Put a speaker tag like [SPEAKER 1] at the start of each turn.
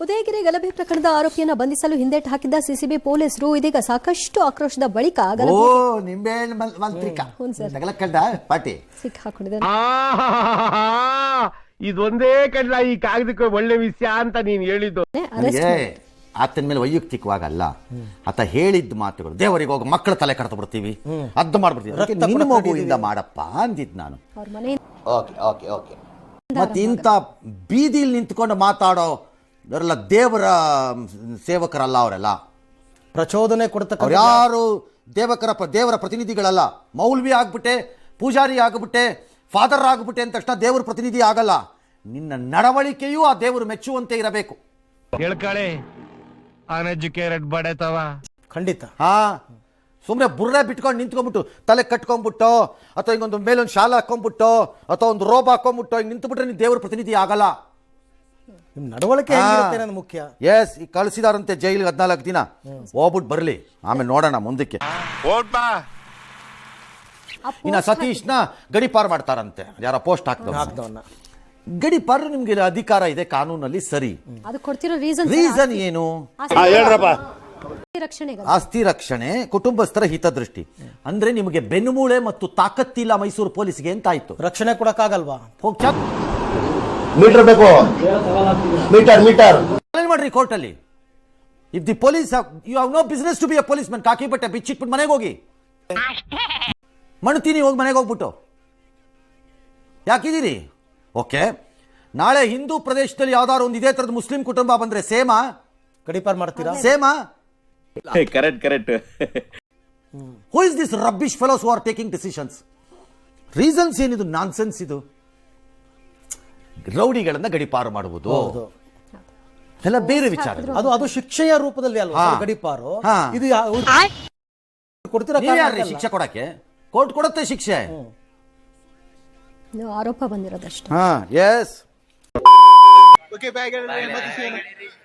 [SPEAKER 1] ಉದಯಗಿರಿ ಗಲಭೆ ಪ್ರಕರಣದ ಆರೋಪಿಯನ್ನ ಬಂಧಿಸಲು ಹಿಂದೇಟು ಹಾಕಿದ್ದ ಸಿಸಿಬಿ ಪೊಲೀಸರು ಇದೀಗ ಸಾಕಷ್ಟು ಆಕ್ರೋಶದ ಬಳಿಕ
[SPEAKER 2] ಓ ಮಂತ್ರಿಕ.
[SPEAKER 1] ಹ್ಞೂ ಸರ್.
[SPEAKER 2] ತಗಲಕ್ಕಂಡ ಪಾಟಿ.
[SPEAKER 3] ಇದೊಂದೇ ಕಡ್ಲ ಈ ಕಾಗದಕ್ಕೆ ಒಳ್ಳೆ ವಿಷಯ ಅಂತ ನೀನ್ ಹೇಳಿದ್ದು.
[SPEAKER 1] ಅರೆಸ್ಟ್
[SPEAKER 2] ನನಗೆ ಆತನ ಮೇಲೆ ವೈಯಕ್ತಿಕವಾಗಲ್ಲ. ಆತ ಹೇಳಿದ್ದ ಮಾತುಗಳು ದೇವರಿಗೆ ಹೋಗಿ ಮಕ್ಕಳ ತಲೆ ಕಡತ ಬಿಡ್ತೀವಿ. ಅದ್ದು ಮಾಡ್ಬಿಡ್ತೀವಿ. ಅದಕ್ಕೆ ನಿನ್ನ ಮಗುವಿಂದ ಮಾಡಪ್ಪ ಅಂದಿದ್ ನಾನು.
[SPEAKER 1] ಅವ್ರ ಮನೆ
[SPEAKER 2] ಓಕೆ ಓಕೆ ಓಕೆ. ಮತ್ತೆ ಇಂಥ ಬೀದಿಲಿ ನಿಂತ್ಕೊಂಡು ಮಾತಾಡೋ ಅವರೆಲ್ಲ ದೇವರ ಸೇವಕರಲ್ಲ ಅವರೆಲ್ಲ.
[SPEAKER 4] ಪ್ರಚೋದನೆ ಕೊಡ್ತಕ್ಕ
[SPEAKER 2] ಯಾರು ದೇವಕರ ದೇವರ ಪ್ರತಿನಿಧಿಗಳಲ್ಲ. ಮೌಲ್ವಿ ಆಗ್ಬಿಟ್ಟೆ ಪೂಜಾರಿ ಆಗ್ಬಿಟ್ಟೆ ಫಾದರ್ ಆಗ್ಬಿಟ್ಟೆ ಅಂತ ತಕ್ಷಣ ದೇವರ ಪ್ರತಿನಿಧಿ ಆಗಲ್ಲ. ನಿನ್ನ ನಡವಳಿಕೆಯೂ ಆ ದೇವರು ಮೆಚ್ಚುವಂತೆ ಇರಬೇಕು.
[SPEAKER 3] ಹೇಳ್ಕಳೆ. ಅನ್ಎಜುಕೇಟೆಡ್ ಬಡೇತವ.
[SPEAKER 4] ಖಂಡಿತ.
[SPEAKER 2] ಹಾ ಸುಮ್ಮನೆ ಬುರ್ರೆ ಬಿಟ್ಕೊಂಡು ನಿಂತ್ಕೊಂಡ್ಬಿಟ್ಟು ತಲೆ ಕಟ್ಕೊಂಡ್ಬಿಟ್ಟು ಅಥವಾ ಹಿಂಗೊಂದು ಮೇಲೊಂದು ಶಾಲೆ ಹಾಕೊಂಡ್ಬಿಟ್ಟು ಅಥವಾ ಒಂದು ರೋಬ್ ಹಾಕೊಂಡ್ಬಿಟ್ಟು ಹಿಂಗೆ ನಿಂತ್ಬಿಟ್ರೆ ನೀನು ದೇವರ ಪ್ರತಿನಿಧಿ ಆಗಲ್ಲ.
[SPEAKER 4] ನಿಮ್ ನಡವಳಿಕೆ
[SPEAKER 2] ಹಾ.
[SPEAKER 4] ಹೆಂಗಿರುತ್ತೆ ಅನ್ನೋದು ಮುಖ್ಯ.
[SPEAKER 2] ಎಸ್ ಈ ಕಳಿಸಿದಾರಂತೆ ಜೈಲಿಗೆ ಹದಿನಾಲ್ಕು ದಿನ. ಹೋಗ್ಬಿಟ್ಟು ಬರ್ಲಿ. ಆಮೇಲೆ ನೋಡೋಣ ಮುಂದಕ್ಕೆ.
[SPEAKER 3] ಇನ್ನ
[SPEAKER 1] ಆ
[SPEAKER 2] ಇನ್ನು
[SPEAKER 1] post
[SPEAKER 2] ಸತೀಶ್ನ ಗಡಿಪಾರು ಮಾಡ್ತಾರಂತೆ. ಯಾರ ಪೋಸ್ಟ್ ಹಾಕ್ತಾರೆ
[SPEAKER 4] ಹಾಕ್ದವನ್ನ
[SPEAKER 2] ಗಡಿಪಾರು ನಿಮ್ಗೆ ಅಧಿಕಾರ ಇದೆ ಕಾನೂನಲ್ಲಿ ಸರಿ.
[SPEAKER 1] ಅದು ಕೊಡ್ತಿರೋ ರೀಸನ್
[SPEAKER 2] ರೀಸನ್ ಏನು?
[SPEAKER 1] ರಕ್ಷಣೆಗೆ
[SPEAKER 2] ಆಸ್ತಿ ರಕ್ಷಣೆ ಕುಟುಂಬಸ್ಥರ ಹಿತದೃಷ್ಟಿ. ಅಂದ್ರೆ ನಿಮಗೆ ಬೆನ್ನುಮೂಳೆ ಮತ್ತು ತಾಕತ್ತಿಲ್ಲ ಮೈಸೂರು ಪೊಲೀಸ್ಗೆ ಅಂತ ಆಯ್ತು
[SPEAKER 4] ರಕ್ಷಣೆ ಕೊಡಕ್ಕಾಗಲ್ವಾ?
[SPEAKER 2] ಹೋಗ್ ಚಾ-
[SPEAKER 5] ಮೀಟರ್ ಬೇಕು. Meter meter.
[SPEAKER 2] ಮಾಡ್ರಿ ಕೋರ್ಟ್ ಕೋರ್ಟಲ್ಲಿ if the police you have no business to be a policeman ಕಾಕಿ ಬಟ್ಟೆ ಬಿಚ್ಚಿಟ್ಬಿಟ್ಟು ಮನೆಗೆ ಹೋಗಿ. ಮಣ್ತೀನಿ ಹೋಗಿ ಮನೆಗೆ ಹೋಗ್ಬಿಟ್ಟು. ಯಾಕಿದ್ದೀರಿ ಓಕೆ ನಾಳೆ ಹಿಂದೂ ಪ್ರದೇಶದಲ್ಲಿ ಯಾವ್ದಾದ್ರು ಒಂದು ಇದೇ ತರದ ಮುಸ್ಲಿಂ ಕುಟುಂಬ ಬಂದ್ರೆ ಸೇಮಾ?
[SPEAKER 4] ಕಡಿಪಾರ್ ಮಾಡ್ತೀರಾ?
[SPEAKER 2] Same?
[SPEAKER 5] Correct correct
[SPEAKER 2] who is this rubbish fellows who are taking decisions reasons ಏನಿದು? ನಾನ್ಸೆನ್ಸ್ ಇದು. ರೌಡಿಗಳನ್ನ ಗಡಿಪಾರು ಮಾಡುವುದು.
[SPEAKER 4] ಹೌದು.
[SPEAKER 2] ಎಲ್ಲ ಬೇರೆ ವಿಚಾರ.
[SPEAKER 4] ಅದು ಅದು ಶಿಕ್ಷೆಯ ರೂಪದಲ್ಲಿ ಅಲ್ವಾ?
[SPEAKER 2] ಹಾ.
[SPEAKER 4] ಗಡಿಪಾರು.
[SPEAKER 2] ಹಾ.
[SPEAKER 4] ಇದು ಕೊಡ್ತೀರಾ
[SPEAKER 2] ನೀವ್ ಯಾರ್ರಿ
[SPEAKER 4] ಕಾರಣಕ್ಕಲ್ಲ.
[SPEAKER 2] ಶಿಕ್ಷೆ ಕೊಡಕ್ಕೆ? ಕೋರ್ಟ್ ಕೊಡುತ್ತೆ ಶಿಕ್ಷೆ.
[SPEAKER 1] ಆರೋಪ ಬಂದಿರೋದಷ್ಟೇ.
[SPEAKER 2] ಹಾ ಎಸ್
[SPEAKER 6] Okay, bye.